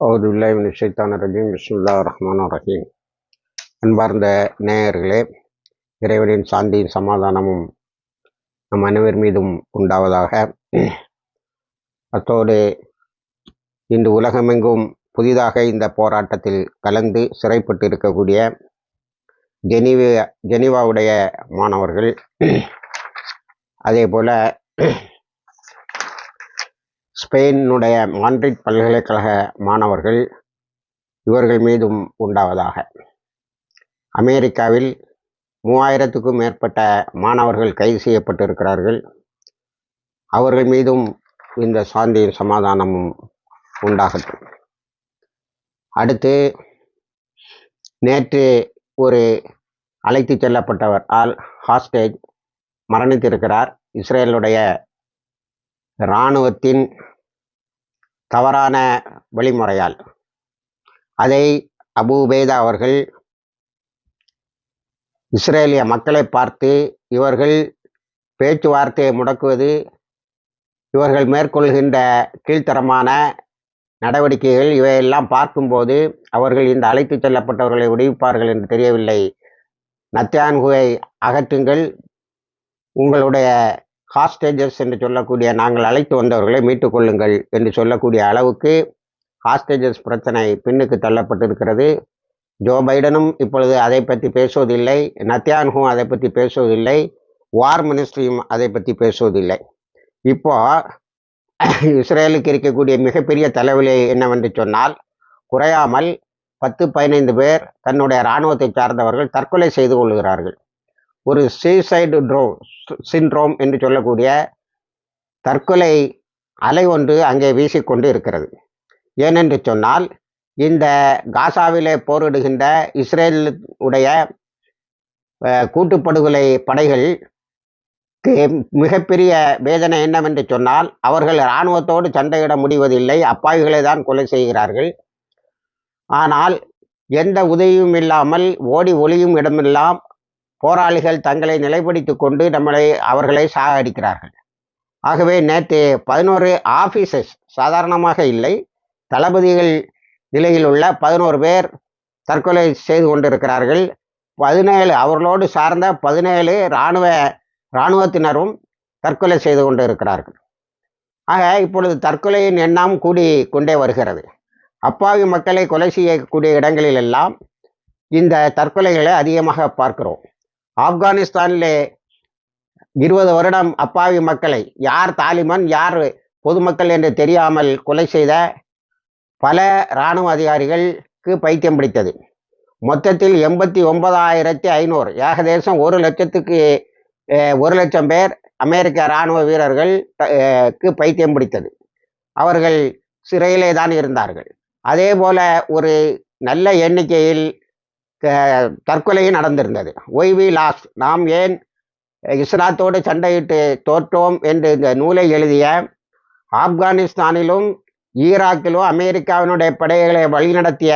அவுது உள்ள ஷைத்தான ரஜீம். பிஸ்முல்லா ரஹ்மான் ரஹீம். அன்பார்ந்த நேயர்களே இறைவனின் சாந்தியும் சமாதானமும் நம் அனைவர் மீதும் உண்டாவதாக. அத்தோடு இன்று உலகமெங்கும் புதிதாக இந்த போராட்டத்தில் கலந்து சிறைப்பட்டு இருக்கக்கூடிய ஜெனிவா ஜெனிவாவுடைய மாணவர்கள் அதே போல் ஸ்பெயினுடைய மாண்ட்ரிட் பல்கலைக்கழக மாணவர்கள் இவர்கள் மீதும் உண்டாவதாக. அமெரிக்காவில் மூவாயிரத்துக்கும் மேற்பட்ட மாணவர்கள் கைது செய்யப்பட்டிருக்கிறார்கள். அவர்கள் மீதும் இந்த சாந்தியும் சமாதானமும் உண்டாகட்டும். அடுத்து நேற்று ஒரு அழைத்து செல்லப்பட்டவர் ஆல் ஹாஸ்டேஜ் மரணித்திருக்கிறார். இஸ்ரேலுடைய இராணுவத்தின் தவறான வழிமுறையால். அதை அபூபேதா அவர்கள் இஸ்ரேலிய மக்களை பார்த்து இவர்கள் பேச்சுவார்த்தையை முடக்குவது இவர்கள் மேற்கொள்கின்ற கீழ்த்தரமான நடவடிக்கைகள் இவையெல்லாம் பார்க்கும்போது அவர்கள் இந்த அழைத்து செல்லப்பட்டவர்களை விடுவிப்பார்கள் என்று தெரியவில்லை. நத்தியான்குவை அகற்றுங்கள். உங்களுடைய ஹாஸ்டேஜஸ் என்று சொல்லக்கூடிய நாங்கள் அழைத்து வந்தவர்களை மீட்டுக் கொள்ளுங்கள் என்று சொல்லக்கூடிய அளவுக்கு ஹாஸ்டேஜஸ் பிரச்சனை பின்னுக்கு தள்ளப்பட்டிருக்கிறது. ஜோ பைடனும் இப்பொழுது அதை பற்றி பேசுவதில்லை. நத்தியான்ஹும் அதை பற்றி பேசுவதில்லை. வார் மினிஸ்ட்ரியும் அதை பற்றி பேசுவதில்லை. இப்போ இஸ்ரேலுக்கு இருக்கக்கூடிய மிகப்பெரிய தலைவலி என்னவென்று சொன்னால் குறையாமல் பத்து பதினைந்து பேர் தன்னுடைய இராணுவத்தை சார்ந்தவர்கள் தற்கொலை செய்து கொள்கிறார்கள். ஒரு சீசைடு ட்ரோ சின்ட்ரோம் என்று சொல்லக்கூடிய தற்கொலை அலை ஒன்று அங்கே வீசிக்கொண்டு இருக்கிறது. ஏனென்று சொன்னால் இந்த காசாவிலே போரிடுகின்ற இஸ்ரேலுடைய கூட்டுப்படுகொலை படைகள் மிகப்பெரிய வேதனை என்னவென்று சொன்னால் அவர்கள் இராணுவத்தோடு சண்டையிட முடிவதில்லை அப்பாவிகளை தான் கொலை செய்கிறார்கள். ஆனால் எந்த உதவியும் இல்லாமல் ஓடி ஒளியும் இடமெல்லாம் போராளிகள் தங்களை நிலைப்படுத்திக் கொண்டு நம்மளை அவர்களை சாகடிக்கிறார்கள். ஆகவே நேற்று பதினோரு ஆஃபீஸர்ஸ் சாதாரணமாக இல்லை. தளபதிகள் நிலையில் உள்ள பதினோரு பேர் தற்கொலை செய்து கொண்டிருக்கிறார்கள். பதினேழு அவர்களோடு சார்ந்த பதினேழு இராணுவ இராணுவத்தினரும் தற்கொலை செய்து கொண்டு இருக்கிறார்கள் ஆக இப்பொழுது தற்கொலையின் எண்ணம் கூடி கொண்டே வருகிறது. அப்பாவி மக்களை கொலை செய்யக்கூடிய இடங்களிலெல்லாம் இந்த தற்கொலைகளை அதிகமாக பார்க்கிறோம். ஆப்கானிஸ்தானிலே இருபது வருடம் அப்பாவி மக்களை யார் தாலிபான் யார் பொதுமக்கள் என்று தெரியாமல் கொலை செய்த பல இராணுவ அதிகாரிகளுக்கு பைத்தியம் பிடித்தது. மொத்தத்தில் எண்பத்தி ஒன்பதாயிரத்தி ஐநூறு ஏகதேசம் ஒரு லட்சத்துக்கு ஒரு லட்சம் பேர் அமெரிக்க இராணுவ வீரர்களுக்கு பைத்தியம் பிடித்தது. அவர்கள் சிறையிலே தான் இருந்தார்கள். அதே போல ஒரு நல்ல எண்ணிக்கையில் தற்கொலையும் நடந்திருந்தது. ஒய் வி லாஸ்ட் நாம் ஏன் இஸ்லாத்தோடு சண்டையிட்டு தோற்றோம் என்று இந்த நூலை எழுதிய ஆப்கானிஸ்தானிலும் ஈராக்கிலும் அமெரிக்காவினுடைய படைகளை வழிநடத்திய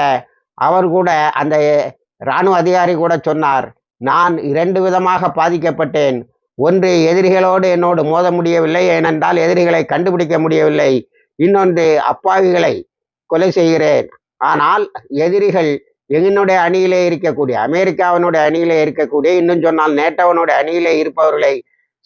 அவர் கூட அந்த இராணுவ அதிகாரி கூட சொன்னார் நான் இரண்டு விதமாக பாதிக்கப்பட்டேன். ஒன்று எதிரிகளோடு என்னோடு மோத முடியவில்லை. ஏனென்றால் எதிரிகளை கண்டுபிடிக்க முடியவில்லை. இன்னொன்று அப்பாவிகளை கொலை செய்கிறேன். ஆனால் எதிரிகள் என்னுடைய அணியிலே இருக்கக்கூடிய அமெரிக்காவினுடைய அணியிலே இருக்கக்கூடிய இன்னும் சொன்னால் நேட்டோவனுடைய அணியிலே இருப்பவர்களை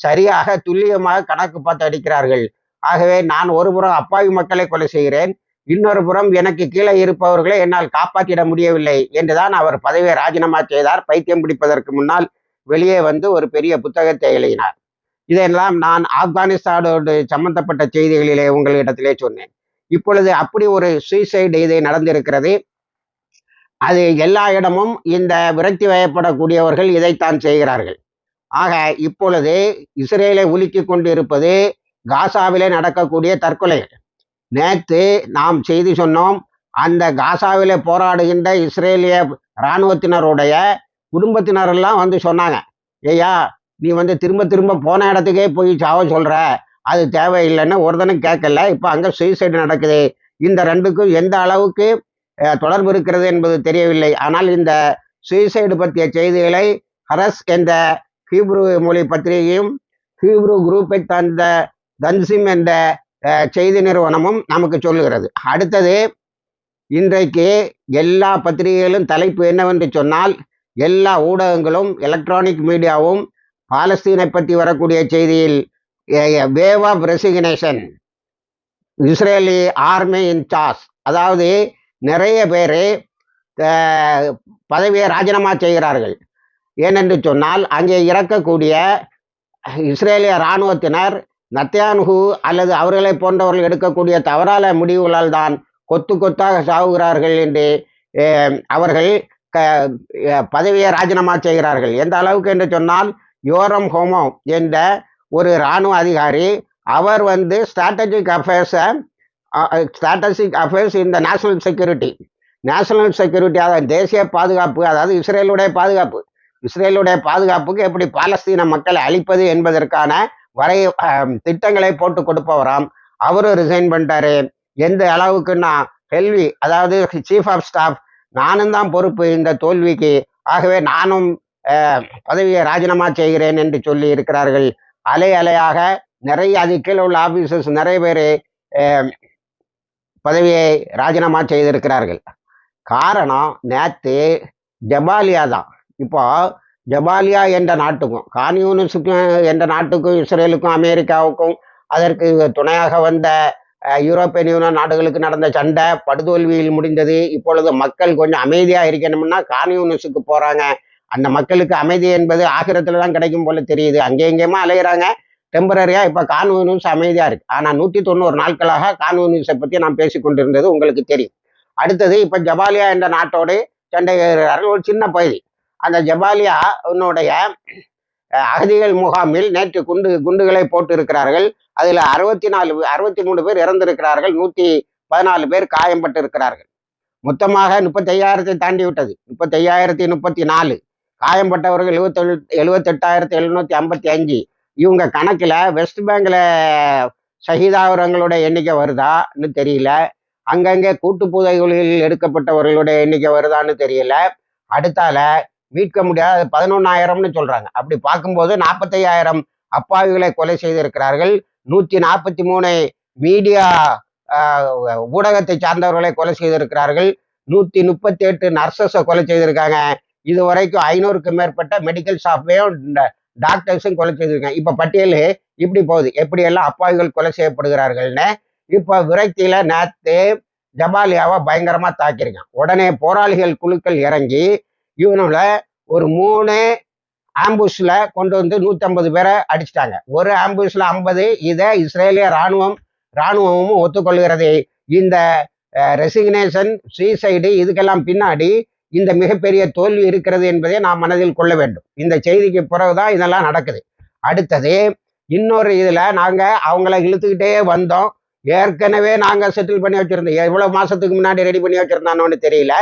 சரியாக துல்லியமாக கணக்கு பார்த்து அடிக்கிறார்கள். ஆகவே நான் ஒரு புறம் அப்பாவி மக்களை கொலை செய்கிறேன் இன்னொரு புறம் எனக்கு கீழே இருப்பவர்களை என்னால் காப்பாற்றிட முடியவில்லை என்றுதான் அவர் பதவியை ராஜினாமா செய்தார். பைத்தியம் பிடிப்பதற்கு முன்னால் வெளியே வந்து ஒரு பெரிய புத்தகத்தை எழுதினார். இதெல்லாம் நான் ஆப்கானிஸ்தானோடு சம்பந்தப்பட்ட செய்திகளிலே உங்களிடத்திலே சொன்னேன். இப்பொழுது அப்படி ஒரு சூசைடு இது நடந்திருக்கிறது. அது எல்லா இடமும் இந்த விரக்தி வயப்படக்கூடியவர்கள் இதைத்தான் செய்கிறார்கள். ஆக இப்பொழுது இஸ்ரேலை உலுக்கி கொண்டிருப்பது காசாவிலே நடக்கக்கூடிய தற்கொலைகள். நேற்று நாம் செய்தி சொன்னோம் அந்த காசாவிலே போராடுகின்ற இஸ்ரேலிய இராணுவத்தினருடைய குடும்பத்தினரெல்லாம் வந்து சொன்னாங்க ஐயா நீ வந்து திரும்ப திரும்ப போன இடத்துக்கே போய் சாவ சொல்ற அது தேவையில்லைன்னு ஒருத்தனும் கேட்கல இப்போ அங்கே சுயசைடு நடக்குது. இந்த ரெண்டுக்கும் எந்த அளவுக்கு தொடர்பு இருக்கிறது என்பது தெரியவில்லை. ஆனால் இந்த சுயசைடு பற்றிய செய்திகளை ஹரஸ் என்ற ஹீப்ரு மொழி பத்திரிகையும் ஹீப்ரு குரூப்பை தந்த தன்சிம் என்ற செய்தி நிறுவனமும் நமக்கு சொல்லுகிறது. அடுத்தது இன்றைக்கு எல்லா பத்திரிகைகளும் தலைப்பு என்னவென்று சொன்னால் எல்லா ஊடகங்களும் எலக்ட்ரானிக் மீடியாவும் பாலஸ்தீனை பற்றி வரக்கூடிய செய்தியில் wave of resignation Israeli army in charge அதாவது நிறைய பேர் பதவியை ராஜினாமா செய்கிறார்கள். ஏனென்று சொன்னால் அங்கே இறக்கக்கூடிய இஸ்ரேலிய இராணுவத்தினர் நத்தியான்ஹு அல்லது அவர்களை போன்றவர்கள் எடுக்கக்கூடிய தவறான முடிவுகளால் தான் கொத்து கொத்தாக சாவுகிறார்கள் என்று அவர்கள் க பதவியை ராஜினாமா செய்கிறார்கள். எந்த அளவுக்கு என்று சொன்னால் யோரம் ஹோமோ என்ற ஒரு இராணுவ அதிகாரி அவர் வந்து ஸ்ட்ராட்டஜிக் அஃபேர்ஸை ஸ்ட்ராட்டஜிக் அஃபேர்ஸ் இந்த நேஷனல் செக்யூரிட்டி. நேஷனல் செக்யூரிட்டி அதாவது தேசிய பாதுகாப்பு அதாவது இஸ்ரேலுடைய பாதுகாப்பு. இஸ்ரேலுடைய பாதுகாப்புக்கு எப்படி பாலஸ்தீன மக்களை அழிப்பது என்பதற்கான வரை திட்டங்களை போட்டு கொடுப்பவராம். அவரும் ரிசைன் பண்ணிட்டாரு. எந்த அளவுக்குன்னா ஹெல்வி அதாவது சீஃப் ஆஃப் ஸ்டாஃப் நானும் தான் பொறுப்பு இந்த தோல்விக்கு. ஆகவே நானும் பதவியை ராஜினாமா செய்கிறேன் என்று சொல்லி இருக்கிறார்கள். அலை அலையாக நிறைய அது கீழே உள்ள ஆஃபீஸர்ஸ் நிறைய பேர் பதவியை ராஜினாமா செய்திருக்கிறார்கள். காரணம் நேற்று ஜபாலியா தான். இப்போ ஜபாலியா என்ற நாட்டுக்கும் கான்யூனிஸ்டுக்கும் என்ற நாட்டுக்கும் இஸ்ரேலுக்கும் அமெரிக்காவுக்கும் அதற்கு துணையாக வந்த யூரோப்பியன் யூனியன் நாடுகளுக்கு நடந்த சண்டை படுதோல்வியில் முடிந்தது. இப்பொழுது மக்கள் கொஞ்சம் அமைதியாக இருக்கணும்னா கான்யூனிஸ்டுக்கு போகிறாங்க அந்த மக்களுக்கு அமைதி என்பது ஆகிரத்தில் தான் கிடைக்கும் போல தெரியுது. அங்கே எங்கேயுமா அலையிறாங்க. டெம்பரரியாக இப்போ நியூஸ் அமைதியாக இருக்கு. ஆனால் நூற்றி தொண்ணூறு நாட்களாக கான்யூனிஸை பற்றி நான் பேசி கொண்டிருந்தது உங்களுக்கு தெரியும். அடுத்தது இப்போ ஜபாலியா என்ற நாட்டோடு சண்டை ஒரு சின்ன பகுதி. அந்த ஜபாலியா உன்னுடைய அகதிகள் முகாமில் நேற்று குண்டு குண்டுகளை போட்டு இருக்கிறார்கள் அதில் அறுபத்தி நாலு அறுபத்தி மூணு பேர் இறந்திருக்கிறார்கள். நூற்றி பதினாலு பேர் காயம்பட்டு இருக்கிறார்கள் மொத்தமாக முப்பத்தையாயிரத்தை தாண்டி விட்டது முப்பத்தையாயிரத்தி முப்பத்தி நாலு. காயம்பட்டவர்கள் எழுபத்தெழு எழுபத்தெட்டாயிரத்தி எழுநூற்றி ஐம்பத்தி அஞ்சு இவங்க கணக்கில் வெஸ்ட் பேங்கில் சகிதாவரங்களுடைய எண்ணிக்கை வருதான்னு தெரியல. அங்கங்கே கூட்டு புதைகளில் எடுக்கப்பட்டவர்களுடைய எண்ணிக்கை வருதான்னு தெரியல. அடுத்தால மீட்க முடியாத பதினொன்னாயிரம்னு சொல்றாங்க. அப்படி பார்க்கும்போது நாற்பத்தையாயிரம் அப்பாவிகளை கொலை செய்திருக்கிறார்கள். நூற்றி நாற்பத்தி மூணு மீடியா ஊடகத்தை சார்ந்தவர்களை கொலை செய்திருக்கிறார்கள். நூற்றி முப்பத்தி எட்டு நர்சஸை கொலை செய்திருக்காங்க. இது வரைக்கும் ஐநூறுக்கு மேற்பட்ட மெடிக்கல் ஸ்டாஃபையும் டாக்டர்ஸும் கொலை செய்திருக்காங்க. இப்போ பட்டியல் இப்படி போகுது. எப்படியெல்லாம் அப்பாவிகள் கொலை செய்யப்படுகிறார்கள்னு இப்போ விரக்தியில நேத்து ஜபாலியாவை பயங்கரமா தாக்கியிருக்கான் உடனே போராளிகள் குழுக்கள் இறங்கி இவனோட ஒரு மூணு ஆம்புஷில் கொண்டு வந்து நூற்றம்பது பேரை அடிச்சிட்டாங்க. ஒரு ஆம்புஷில் ஐம்பது இதை இஸ்ரேலிய ராணுவம் ராணுவமும் ஒத்துக்கொள்கிறது இந்த ரெசிக்னேஷன் சூசைடு இதுக்கெல்லாம் பின்னாடி இந்த மிகப்பெரிய தோல்வி இருக்கிறது என்பதை நாம் மனதில் கொள்ள வேண்டும். இந்த செய்திக்கு பிறகுதான் இதெல்லாம் நடக்குது. அடுத்தது இன்னொரு இதில் நாங்கள் அவங்கள இழுத்துக்கிட்டே வந்தோம். ஏற்கனவே நாங்கள் செட்டில் பண்ணி வச்சுருந்தோம். எவ்வளோ மாதத்துக்கு முன்னாடி ரெடி பண்ணி வச்சுருந்தானோன்னு தெரியல.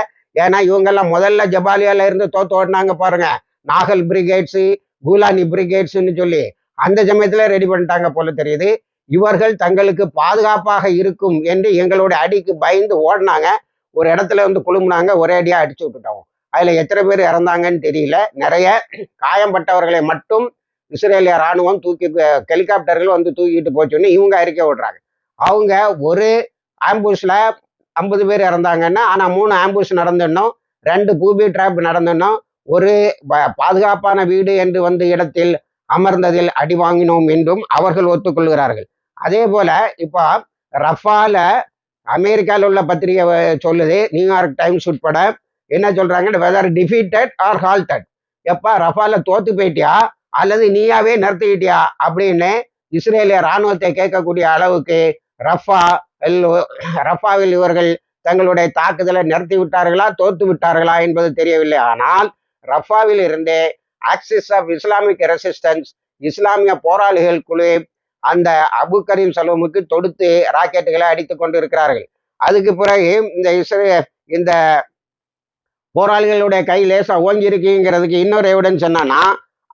ஏன்னா இவங்கெல்லாம் முதல்ல ஜபாலியால இருந்து தோத்து ஓடினாங்க பாருங்க. நாகல் பிரிகேட்ஸு கூலானி பிரிகேட்ஸுன்னு சொல்லி அந்த சமயத்தில் ரெடி பண்ணிட்டாங்க போல தெரியுது. இவர்கள் தங்களுக்கு பாதுகாப்பாக இருக்கும் என்று எங்களோட அடிக்கு பயந்து ஓடினாங்க. ஒரு இடத்துல வந்து குழுமுனாங்க ஒரே அடியா அடிச்சு விட்டுட்டோம். அதுல எத்தனை பேர் இறந்தாங்கன்னு தெரியல. நிறைய காயம்பட்டவர்களை மட்டும் இஸ்ரேலிய ராணுவம் தூக்கி ஹெலிகாப்டர்கள் வந்து தூக்கிட்டு போச்சுன்னு இவங்க அறிக்கை விடுறாங்க. அவங்க ஒரு ஆம்புஷ்ல ஐம்பது பேர் இறந்தாங்கன்னா ஆனா மூணு ஆம்புஷ் நடந்துடணும் ரெண்டு பூபி ட்ராப் நடந்துடணும் ஒரு ப- பாதுகாப்பான வீடு என்று வந்த இடத்தில் அமர்ந்ததில் அடி வாங்கினோம் என்றும் அவர்கள் ஒத்துக்கொள்கிறார்கள். அதே போல இப்போ ரஃபால அமெரிக்காவில் உள்ள பத்திரிகை சொல்லுது. நியூயார்க் டைம்ஸ் உட்பட. என்ன சொல்றாங்க வெதர் டிஃபீட்டட் ஆர் ஹால்டட் எப்பா ரஃபால தோத்து போயிட்டியா? அல்லது நீயாவே நிறுத்திக்கிட்டியா? அப்படின்னு இஸ்ரேலிய ராணுவத்தை கேட்கக்கூடிய அளவுக்கு ரஃபா எல்- ரஃபாவில் இவர்கள் தங்களுடைய தாக்குதலை நிறுத்தி விட்டார்களா தோத்து விட்டார்களா என்பது தெரியவில்லை. ஆனால் ரஃபாவில் இருந்தே ஆக்சிஸ் ஆஃப் இஸ்லாமிக் ரெசிஸ்டன்ஸ் இஸ்லாமிய போராளிகள் குழு அந்த அபு கரீம் சலோமுக்கு தொடுத்து ராக்கெட்டுகளை அடித்து கொண்டு இருக்கிறார்கள் அதுக்கு பிறகு இந்த இஸ்ரே இந்த போராளிகளுடைய கை லேசா ஓங்கி இருக்குங்கிறதுக்கு இன்னொரு எவிடன்ஸ் என்னன்னா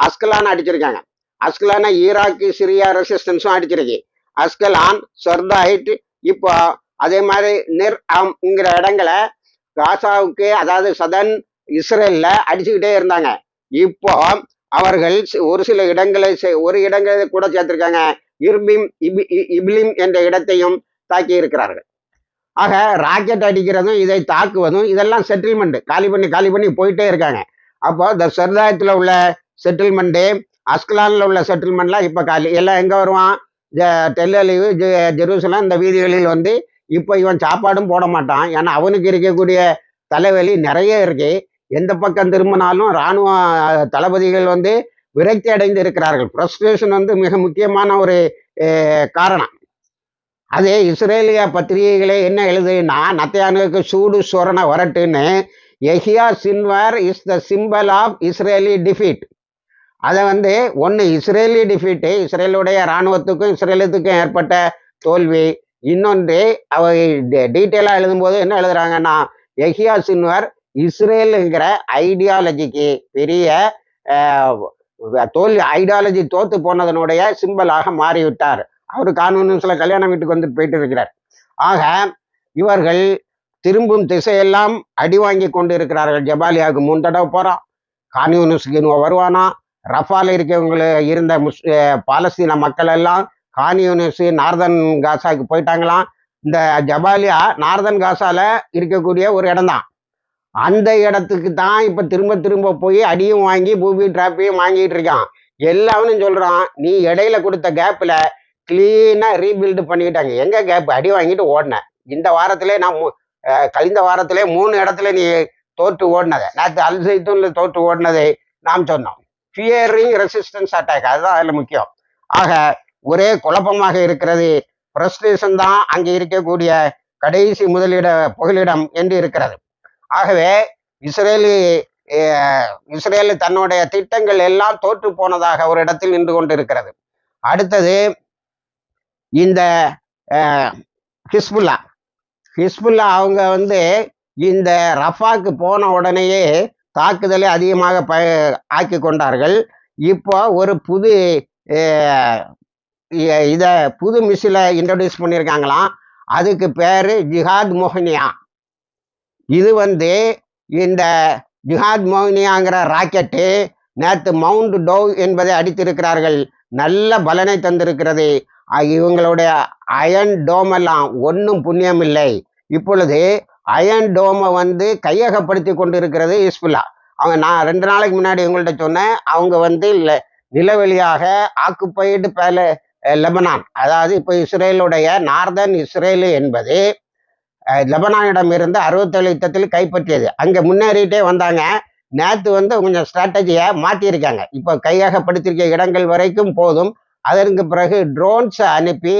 அஸ்கலான் அடிச்சிருக்காங்க. அஸ்கலான ஈராக்கு சிரியா ரெசிஸ்டன்ஸும் அடிச்சிருக்கு. அஸ்கலான் சொர்தாயிட் இப்போ அதே மாதிரி நிர் அம்ங்கிற இடங்களை காசாவுக்கு அதாவது சதன் இஸ்ரேலில் அடிச்சுக்கிட்டே இருந்தாங்க. இப்போ அவர்கள் ஒரு சில இடங்களை ஒரு இடங்களை கூட சேர்த்திருக்காங்க. இர்பிம் இபி- இப்லிம் என்ற இடத்தையும் தாக்கி இருக்கிறார்கள் ஆக ராக்கெட் அடிக்கிறதும் இதை தாக்குவதும் இதெல்லாம் செட்டில்மெண்ட் காலி பண்ணி காலி பண்ணி போயிட்டே இருக்காங்க. அப்போ இந்த சர்தாயத்தில் உள்ள செட்டில்மெண்ட்டு அஸ்கலானில் உள்ள செட்டில்மெண்ட்லாம் இப்போ காலி எல்லாம் எங்கே வருவான்? ஜ- டெல்லலிவு ஜெ- ஜெருசலம் இந்த வீதிகளில் வந்து இப்போ இவன் சாப்பாடும் போட மாட்டான். ஏன்னா அவனுக்கு இருக்கக்கூடிய தலைவலி நிறைய இருக்கு. எந்த பக்கம் திரும்பினாலும் இராணுவ தளபதிகள் வந்து விரக்தி அடைந்து இருக்கிறார்கள் ஃப்ரஸ்ட்ரேஷன் வந்து மிக முக்கியமான ஒரு காரணம். அதே இஸ்ரேலிய பத்திரிகைகளே என்ன எழுதுனா நத்தையானுக்கு சூடு சொரண வரட்டுன்னு Yahya Sinwar is the symbol of Israeli defeat அதை வந்து ஒன்று இஸ்ரேலி டிஃபீட்டு இஸ்ரேலுடைய இராணுவத்துக்கும் இஸ்ரேலத்துக்கும் ஏற்பட்ட தோல்வி. இன்னொன்று அவ டீட்டெயிலாக எழுதும்போது என்ன எழுதுறாங்கன்னா எஹியா சின்வர் இஸ்ரேலுங்கிற ஐடியாலஜிக்கு பெரிய தோல்வி ஐடியாலஜி தோத்து போனதனுடைய சிம்பலாக மாறிவிட்டார். அவர் கான்வென்ஷன்ல கல்யாண வீட்டுக்கு வந்து போயிட்டு இருக்கிறார் ஆக இவர்கள் திரும்பும் திசையெல்லாம் அடி வாங்கி கொண்டு இருக்கிறார்கள் ஜபாலியாவுக்கு மூணு தடவை போகிறான் கான்யூனிஸ்க்கு வருவானா? ரஃபால இருக்கவங்கள இருந்த முஸ் பாலஸ்தீன மக்கள் எல்லாம் கான்யூனிஸ் நார்தன் காசாவுக்கு போயிட்டாங்களாம். இந்த ஜபாலியா நார்தன் காசால இருக்கக்கூடிய ஒரு இடம்தான். அந்த இடத்துக்கு தான் இப்போ திரும்ப திரும்ப போய் அடியும் வாங்கி பூபி டிராப்பியும் வாங்கிட்டு இருக்கான். எல்லாவனும் சொல்றான் நீ இடையில கொடுத்த கேப்ல கிளீனா ரீபில்டு பண்ணிக்கிட்டாங்க எங்க கேப் அடி வாங்கிட்டு ஓடினேன் இந்த வாரத்திலே நான் கழிந்த வாரத்திலே மூணு இடத்துல நீ தோற்று ஓடினதை. நேற்று அல்சைத்தூன்ல தோற்று ஓடினதை நாம் சொன்னோம். ஃபியரிங் ரெசிஸ்டன்ஸ் அட்டாக் அதுதான் அதில் முக்கியம். ஆக ஒரே குழப்பமாக இருக்கிறது. ஃப்ரஸ்ட்ரேஷன் தான் அங்கே இருக்கக்கூடிய கடைசி முதலிட புகலிடம் என்று இருக்கிறது. ஆகவே இஸ்ரேலி இஸ்ரேல் தன்னுடைய திட்டங்கள் எல்லாம் தோற்று போனதாக ஒரு இடத்தில் நின்று கொண்டிருக்கிறது. அடுத்தது இந்த ஹிஸ்புல்லா. ஹிஸ்புல்லா அவங்க வந்து இந்த ரஃபாக்கு போன உடனேயே தாக்குதலை அதிகமாக ப ஆக்கி கொண்டார்கள். இப்போ ஒரு புது இதை புது மிஸ்ஸில் இன்ட்ரடியூஸ் பண்ணியிருக்காங்களாம். அதுக்கு பேர் ஜிஹாத் மோஹனியா. இது வந்து இந்த ஜிஹாத் மோகினியாங்கிற ராக்கெட்டு நேற்று மவுண்ட் டோவ் என்பதை அடித்திருக்கிறார்கள். நல்ல பலனை தந்திருக்கிறது. இவங்களுடைய அயன் டோம் எல்லாம் ஒன்றும் புண்ணியம் இல்லை. இப்பொழுது அயன் டோமை வந்து கையகப்படுத்தி கொண்டிருக்கிறது இஸ்புல்லா அவங்க நான் ரெண்டு நாளைக்கு முன்னாடி உங்கள்கிட்ட சொன்னேன். அவங்க வந்து நிலவெளியாக ஆக்குப்பைடு பேல லெபனான் அதாவது இப்போ இஸ்ரேலுடைய நார்தன் இஸ்ரேலு என்பது லெபனானிடம் இருந்து அறுபத்தேழு யுத்தத்தில் கைப்பற்றியது. அங்கே முன்னேறிட்டே வந்தாங்க. நேற்று வந்து கொஞ்சம் ஸ்ட்ராட்டஜியை மாற்றியிருக்காங்க இப்போ கையகப்படுத்தியிருக்க இடங்கள் வரைக்கும் போதும். அதற்கு பிறகு ட்ரோன்ஸை அனுப்பி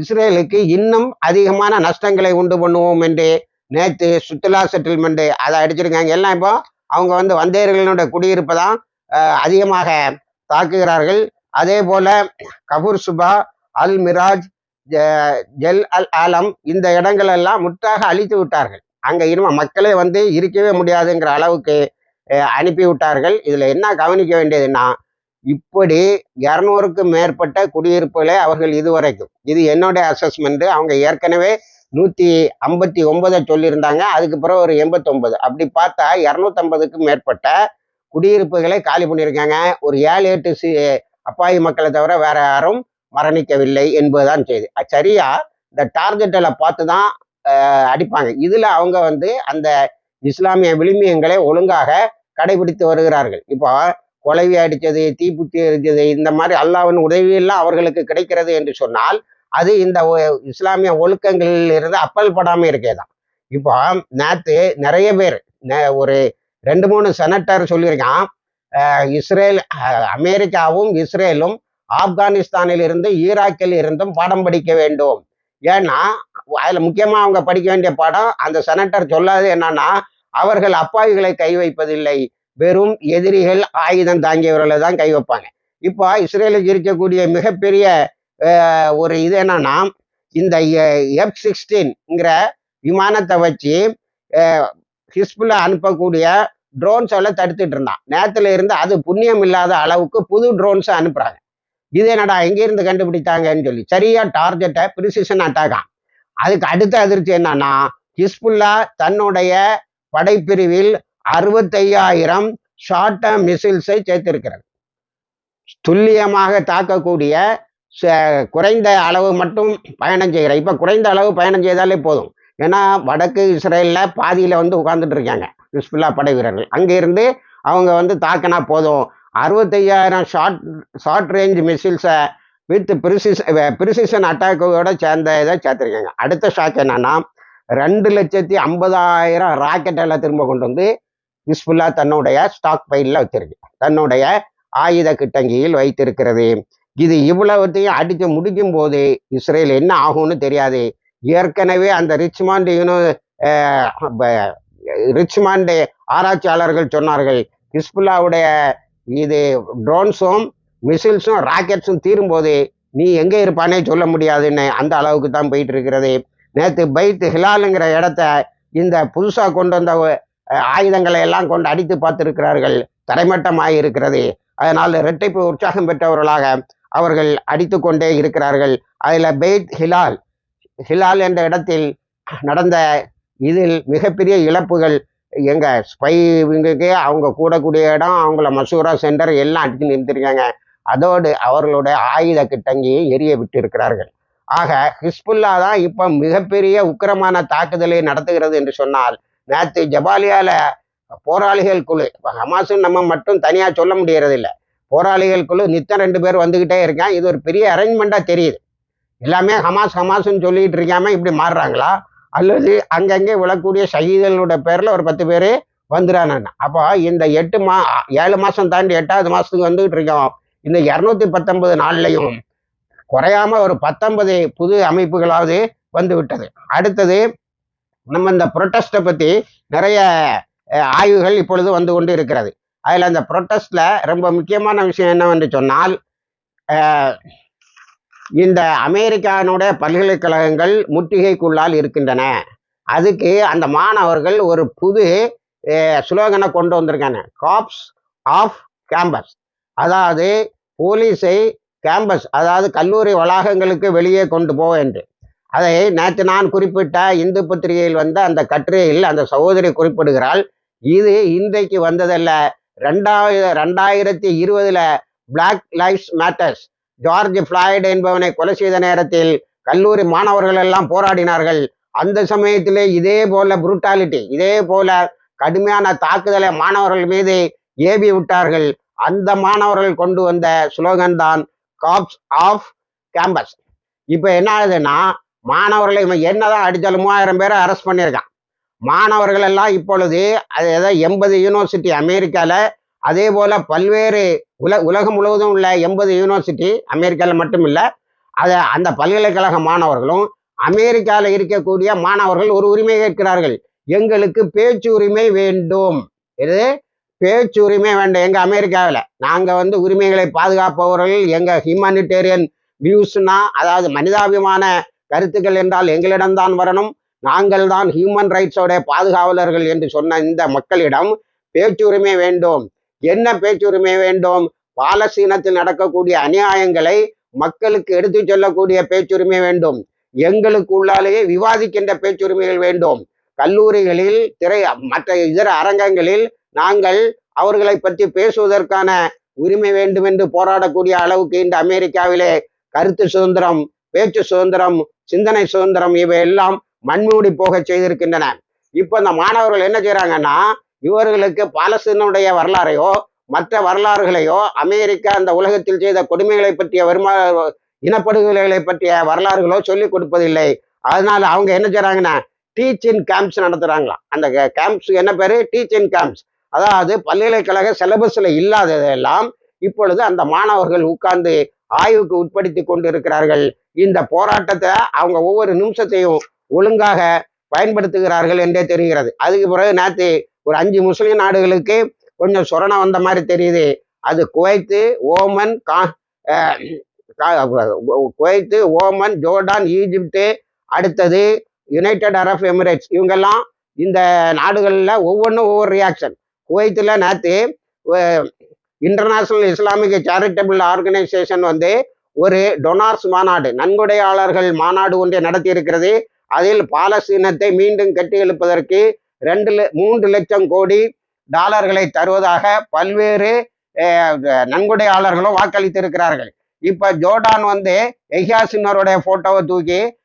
இஸ்ரேலுக்கு இன்னும் அதிகமான நஷ்டங்களை உண்டு பண்ணுவோம் என்று நேற்று சுற்றுலா செட்டில்மெண்ட்டு அதை அடிச்சிருக்காங்க. எல்லாம் இப்போ அவங்க வந்து வந்தேர்களுடைய குடியிருப்பை தான் அதிகமாக தாக்குகிறார்கள். அதே போல் கபூர் சுபா அல் மிராஜ் ஜெல் அல் ஆலம் இந்த இடங்கள் எல்லாம் முற்றாக அழித்து விட்டார்கள். அங்கே இனிமே மக்களே வந்து இருக்கவே முடியாதுங்கிற அளவுக்கு அனுப்பி விட்டார்கள். இதில் என்ன கவனிக்க வேண்டியதுன்னா இப்படி இரநூறுக்கும் மேற்பட்ட குடியிருப்புகளை அவர்கள் இதுவரைக்கும். இது என்னுடைய அசஸ்மெண்ட் அவங்க ஏற்கனவே நூற்றி ஐம்பத்தி ஒன்பதை சொல்லியிருந்தாங்க. அதுக்கு பிறகு ஒரு எண்பத்தொம்பது அப்படி பார்த்தா இரநூத்தம்பதுக்கும் மேற்பட்ட குடியிருப்புகளை காலி பண்ணியிருக்காங்க. ஒரு ஏழு எட்டு சி அப்பாவி மக்களை தவிர வேற யாரும் மரணிக்கவில்லை என்பதுதான் செய்தி. சரியா? இந்த டார்கெட்டில் பார்த்து தான் அடிப்பாங்க. இதில் அவங்க வந்து அந்த இஸ்லாமிய விளிமியங்களை ஒழுங்காக கடைபிடித்து வருகிறார்கள். இப்போ கொலைவி அடித்தது தீப்புத்தி அடித்தது இந்த மாதிரி அல்லாவின் உதவியெல்லாம் அவர்களுக்கு கிடைக்கிறது என்று சொன்னால் அது இந்த இஸ்லாமிய ஒழுக்கங்களில் இருந்து அப்பல் படாமல் இருக்கே தான் இப்போ நேற்று நிறைய பேர் ஒரு ரெண்டு மூணு செனட்டர் சொல்லியிருக்கான். இஸ்ரேல் அமெரிக்காவும் இஸ்ரேலும் ஆப்கானிஸ்தானில் இருந்து ஈராக்கில் இருந்தும் பாடம் படிக்க வேண்டும். ஏன்னா அதில் முக்கியமாக அவங்க படிக்க வேண்டிய பாடம் அந்த செனட்டர் சொல்லாது என்னன்னா அவர்கள் அப்பாவிகளை கை வைப்பதில்லை. வெறும் எதிரிகள் ஆயுதம் தாங்கியவர்களை தான் கை வைப்பாங்க. இப்போ இஸ்ரேலுக்கு இருக்கக்கூடிய மிகப்பெரிய ஒரு இது என்னன்னா இந்த எஃப் சிக்ஸ்டீன்ங்கிற விமானத்தை வச்சு ஹிஸ்புல அனுப்பக்கூடிய ட்ரோன்ஸ் எல்லாம் தடுத்துட்டு இருந்தான். நேரத்துல இருந்து அது புண்ணியம் இல்லாத அளவுக்கு புது ட்ரோன்ஸை அனுப்புறாங்க. இது என்னடா எங்கேருந்து கண்டுபிடித்தாங்கன்னு சொல்லி சரியா டார்கெட்டை பிரிசிஷன் அட்டாகா அதுக்கு அடுத்த அதிர்ச்சி என்னன்னா ஹிஸ்புல்லா தன்னுடைய படைப்பிரிவில் அறுபத்தையாயிரம் ஷார்ட் டேர்ம் மிசைல்ஸை சேர்த்திருக்கிறது. துல்லியமாக தாக்கக்கூடிய ச- குறைந்த அளவு மட்டும் பயணம் செய்கிற இப்போ குறைந்த அளவு பயணம் செய்தாலே போதும். ஏன்னா வடக்கு இஸ்ரேலில் பாதியில் வந்து உட்கார்ந்துட்டு இருக்காங்க ஹிஸ்புல்லா படை வீரர்கள் அங்கேருந்து அவங்க வந்து தாக்கினா போதும். அறுபத்தையாயிரம் ஷார்ட் ஷார்ட் ரேஞ்ச் மிசில்ஸை வித் பிரிசிஸ் பிரிசிஷன் அட்டாக்கோட சேர்ந்த இதை சேர்த்துருக்காங்க. அடுத்த ஷாக் என்னன்னா ரெண்டு லட்சத்தி ஐம்பதாயிரம் ராக்கெட் எல்லாம் திரும்ப கொண்டு வந்து யூஸ்ஃபுல்லா தன்னுடைய ஸ்டாக் பைலில் வச்சிருக்கு. தன்னுடைய ஆயுத கிட்டங்கியில் வைத்திருக்கிறது. இது இவ்வளவுத்தையும் அடித்து முடிக்கும் போது இஸ்ரேல் என்ன ஆகும்னு தெரியாது. ஏற்கனவே அந்த ரிச்மாண்ட் யூனோ ரிச்மாண்டு ஆராய்ச்சியாளர்கள் சொன்னார்கள் ஹிஸ்புல்லாவுடைய இது ட்ரோன்ஸும் மிசில்ஸும் ராக்கெட்ஸும் தீரும்போது நீ எங்கே இருப்பானே சொல்ல முடியாதுன்னு அந்த அளவுக்கு தான் போயிட்டு இருக்கிறது நேற்று பைத் ஹிலாலுங்கிற இடத்த இந்த புதுசாக கொண்டு வந்த ஆயுதங்களை எல்லாம் கொண்டு அடித்து பார்த்திருக்கிறார்கள். தரைமட்டமாக இருக்கிறது அதனால் இரட்டைப்பு உற்சாகம் பெற்றவர்களாக அவர்கள் அடித்து கொண்டே இருக்கிறார்கள். அதில் பெய்த் ஹிலால் ஹிலால் என்ற இடத்தில் நடந்த இதில் மிகப்பெரிய இழப்புகள் எங்க ஸ்பை இவங்களுக்கு அவங்க கூடக்கூடிய இடம் அவங்கள மசூரா சென்டர் எல்லாம் அடித்து நிறுத்திருக்காங்க. அதோடு அவர்களுடைய ஆயுத கிட்டங்கியை எரிய விட்டு இருக்கிறார்கள் ஆக ஹிஸ்புல்லா தான் இப்போ மிகப்பெரிய உக்கிரமான தாக்குதலை நடத்துகிறது என்று சொன்னால் நேற்று ஜபாலியால போராளிகள் குழு இப்போ ஹமாஸும் நம்ம மட்டும் தனியாக சொல்ல முடியறதில்ல. போராளிகள் குழு நித்தம் ரெண்டு பேர் வந்துக்கிட்டே இருக்கான் இது ஒரு பெரிய அரேஞ்ச்மெண்ட்டாக தெரியுது. எல்லாமே ஹமாஸ் ஹமாஸ்ன்னு சொல்லிட்டு இருக்காம இப்படி மாறுறாங்களா? அல்லது அங்கங்கே விழக்கூடிய ஷஹீதர்களோட பேரில் ஒரு பத்து பேர் வந்துடுறான் அப்போ இந்த எட்டு மா ஏழு மாதம் தாண்டி எட்டாவது மாதத்துக்கு வந்துகிட்டு இருக்கோம். இந்த இரநூத்தி பத்தொன்பது நாள்லையும் குறையாம ஒரு பத்தொன்பது புது அமைப்புகளாவது வந்து விட்டது. அடுத்தது நம்ம இந்த புரொட்டஸ்ட்டை பற்றி நிறைய ஆய்வுகள் இப்பொழுது வந்து கொண்டு இருக்கிறது. அதில் அந்த புரொட்டஸ்டில் ரொம்ப முக்கியமான விஷயம் என்னவென்று சொன்னால் இந்த அமெரிக்கானுடைய பல்கலைக்கழகங்கள் முற்றுகைக்குள்ளால் இருக்கின்றன. அதுக்கு அந்த மாணவர்கள் ஒரு புது சுலோகனை கொண்டு வந்திருக்காங்க. காப்ஸ் ஆஃப் கேம்பஸ் அதாவது போலீஸை கேம்பஸ் அதாவது கல்லூரி வளாகங்களுக்கு வெளியே கொண்டு போ என்று அதை நேற்று நான் குறிப்பிட்ட இந்து பத்திரிகையில் வந்த அந்த கட்டுரையில் அந்த சகோதரி குறிப்பிடுகிறாள். இது இன்றைக்கு வந்ததல்ல. ரெண்டாயிர ரெண்டாயிரத்தி இருபதுல Black Lives Matter George Floyd என்பவனை கொலை செய்த நேரத்தில் கல்லூரி மாணவர்கள் எல்லாம் போராடினார்கள். அந்த சமயத்திலே இதே போல புரூட்டாலிட்டி இதே போல கடுமையான தாக்குதலை மாணவர்கள் மீது ஏவி விட்டார்கள். அந்த மாணவர்கள் கொண்டு வந்த ஸ்லோகன் தான் காப்ஸ் ஆஃப் கேம்பஸ் இப்போ என்ன ஆகுதுன்னா மாணவர்களை இவன் என்னதான் அடித்தாலும் மூவாயிரம் பேரை அரெஸ்ட் பண்ணியிருக்கான். மாணவர்கள் எல்லாம் இப்பொழுது அது ஏதோ எண்பது யூனிவர்சிட்டி அமெரிக்காவில் அதே போல பல்வேறு உல உலகம் முழுவதும் உள்ள எண்பது யூனிவர்சிட்டி அமெரிக்காவில் மட்டும் இல்லை அதை அந்த பல்கலைக்கழக மாணவர்களும் அமெரிக்காவில் இருக்கக்கூடிய மாணவர்கள் ஒரு உரிமை கேட்கிறார்கள். எங்களுக்கு பேச்சு உரிமை வேண்டும். இது பேச்சு உரிமை வேண்டும். எங்கள் அமெரிக்காவில். நாங்கள் வந்து உரிமைகளை பாதுகாப்பவர்கள் எங்கள் ஹியூமானிட்டேரியன் வியூஸ்னா அதாவது மனிதாபிமான கருத்துக்கள் என்றால் எங்களிடம்தான் வரணும். நாங்கள் தான் ஹியூமன் ரைட்ஸோட பாதுகாவலர்கள் என்று சொன்ன இந்த மக்களிடம் பேச்சுரிமை வேண்டும். என்ன பேச்சுரிமை வேண்டும்? பாலஸ்தீனத்தில் நடக்கக்கூடிய அநியாயங்களை மக்களுக்கு எடுத்துச் சொல்லக்கூடிய பேச்சுரிமை வேண்டும். எங்களுக்கு உள்ளாலேயே விவாதிக்கின்ற பேச்சுரிமைகள் வேண்டும். கல்லூரிகளில் திரை மற்ற இதர அரங்கங்களில் நாங்கள் அவர்களை பற்றி பேசுவதற்கான உரிமை வேண்டும் என்று போராடக்கூடிய அளவுக்கு இந்த அமெரிக்காவிலே கருத்து சுதந்திரம் பேச்சு சுதந்திரம் சிந்தனை சுதந்திரம் இவை எல்லாம் மண்மூடி போக செய்திருக்கின்றன. இப்போ இந்த மாணவர்கள் என்ன செய்யறாங்கன்னா இவர்களுக்கு பாலஸ்தீனுடைய வரலாறையோ மற்ற வரலாறுகளையோ அமெரிக்கா அந்த உலகத்தில் செய்த கொடுமைகளை பற்றிய வருமா இனப்படுகொலைகளை பற்றிய வரலாறுகளோ சொல்லிக் கொடுப்பதில்லை. அதனால அவங்க என்ன செய்றாங்கன்னா டீச்சிங் கேம்ப்ஸ் நடத்துறாங்களாம். அந்த கேம்ப்ஸ் என்ன பேரு? டீச்சிங் கேம்ப்ஸ் அதாவது பல்கலைக்கழக சிலபஸ்ல இல்லாததெல்லாம் இப்பொழுது அந்த மாணவர்கள் உட்கார்ந்து ஆய்வுக்கு உட்படுத்தி கொண்டு இருக்கிறார்கள் இந்த போராட்டத்தை அவங்க ஒவ்வொரு நிமிஷத்தையும் ஒழுங்காக பயன்படுத்துகிறார்கள் என்றே தெரிகிறது. அதுக்கு பிறகு நேற்று ஒரு அஞ்சு முஸ்லீம் நாடுகளுக்கு கொஞ்சம் சொரணை வந்த மாதிரி தெரியுது. அது குவைத்து ஓமன் கா குவைத்து ஓமன் ஜோர்டான் ஈஜிப்து அடுத்தது யுனைடெட் அரப் எமிரேட்ஸ். இவங்கெல்லாம் இந்த நாடுகளில் ஒவ்வொன்றும் ஒவ்வொரு ரியாக்ஷன் குவைத்தில் நேற்று இன்டர்நேஷ்னல் இஸ்லாமிக் சேரிட்டபிள் ஆர்கனைசேஷன் வந்து ஒரு டொனார்ஸ் மாநாடு நன்கொடையாளர்கள் மாநாடு ஒன்றை நடத்தி இருக்கிறது அதில் பாலஸ்தீனத்தை மீண்டும் கட்டி எழுப்பதற்கு ரெண்டு மூன்று லட்சம் கோடி டாலர்களை தருவதாக பல்வேறு நன்கொடையாளர்களும் நன்கொடையாளர்களும் வாக்களித்திருக்கிறார்கள். இப்ப ஜோர்டான் வந்து எஹியாசினருடைய போட்டோவை தூக்கி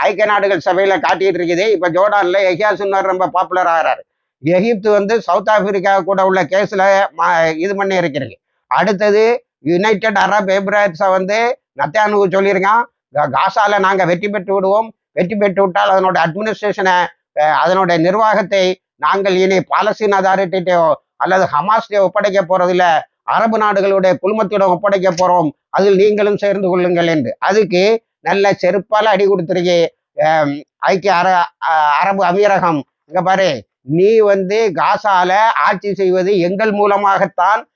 ஐக்கிய நாடுகள் சபையில காட்டிட்டு இருக்குது. இப்ப ஜோர்டான்ல எஹியா சுன்னார் ரொம்ப பாப்புலர் ஆகிறாரு. எகிப்து வந்து சவுத் ஆப்பிரிக்கா கூட உள்ள கேஸ்ல இது பண்ணி இருக்கிறது. அடுத்தது யுனைடெட் அரப் எமிரேட்ஸை வந்து நத்தியானுக்கு சொல்லியிருக்கான். கா- காசால நாங்க வெற்றி பெற்று விடுவோம். வெற்றி பெற்று விட்டால் அதனோட அட்மினிஸ்ட்ரேஷனை அதனுடைய நிர்வாகத்தை நாங்கள் இனி பாலஸ்தீன் அதாரிட்டியோ அல்லது ஹமாஸ்டையோ ஒப்படைக்க போறதில்ல. அரபு நாடுகளுடைய குழுமத்திடம் ஒப்படைக்க போறோம். அதில் நீங்களும் சேர்ந்து கொள்ளுங்கள் என்று. அதுக்கு நல்ல செருப்பால் அடி கொடுத்துருக்கே ஐக்கிய அர அ- அரபு அமீரகம். இங்க பாரு நீ வந்து காசால ஆட்சி செய்வது எங்கள் மூலமாகத்தான்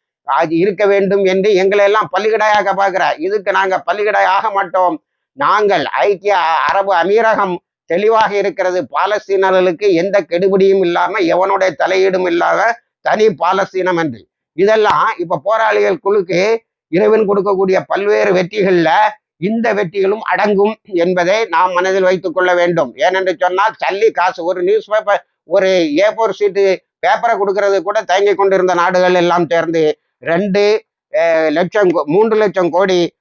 இருக்க வேண்டும் என்று எங்களை எல்லாம் பள்ளிகடையாக பார்க்கிற இதுக்கு நாங்க பள்ளிகடை ஆக மாட்டோம். நாங்கள் ஐக்கிய அரபு அமீரகம் தெளிவாக இருக்கிறது. பாலஸ்தீனர்களுக்கு எந்த கெடுபிடியும் இல்லாம எவனுடைய தலையீடும் இல்லாத தனி பாலஸ்தீனம் என்று. இதெல்லாம் இப்ப போராளிகள் குழுக்கு இறைவன் கொடுக்கக்கூடிய பல்வேறு வெற்றிகள்ல இந்த வெற்றிகளும் அடங்கும் என்பதை நாம் மனதில் வைத்துக் கொள்ள வேண்டும். ஏனென்று சொன்னால் சல்லி காசு ஒரு நியூஸ் பேப்பர் ஒரு ஏ ஃபோர் சீட்டு பேப்பரை கொடுக்கறது கூட தயங்கி கொண்டிருந்த நாடுகள் எல்லாம் சேர்ந்து ரெண்டு லட்சம் கோ- மூன்று லட்சம் கோடி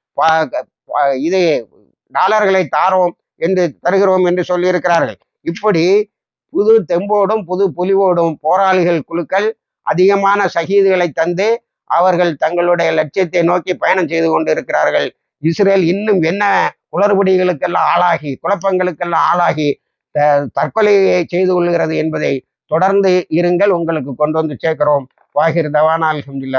இது டாலர்களை தாரோம். என்று தருகிறோம் என்று சொல்லியிருக்கிறார்கள். இப்படி புது தெம்போடும் புது புலிவோடும் போராளிகள் குழுக்கள் அதிகமான சகிதுகளை தந்து அவர்கள் தங்களுடைய லட்சியத்தை நோக்கி பயணம் செய்து கொண்டிருக்கிறார்கள். இஸ்ரேல் இன்னும் என்ன குளறுபடிகளுக்கெல்லாம் ஆளாகி குழப்பங்களுக்கெல்லாம் ஆளாகி த- தற்கொலையை செய்து கொள்கிறது என்பதை தொடர்ந்து இருங்கள். உங்களுக்கு கொண்டு வந்து சேர்க்கிறோம். வாகிர் தவானா அலமதுல்லா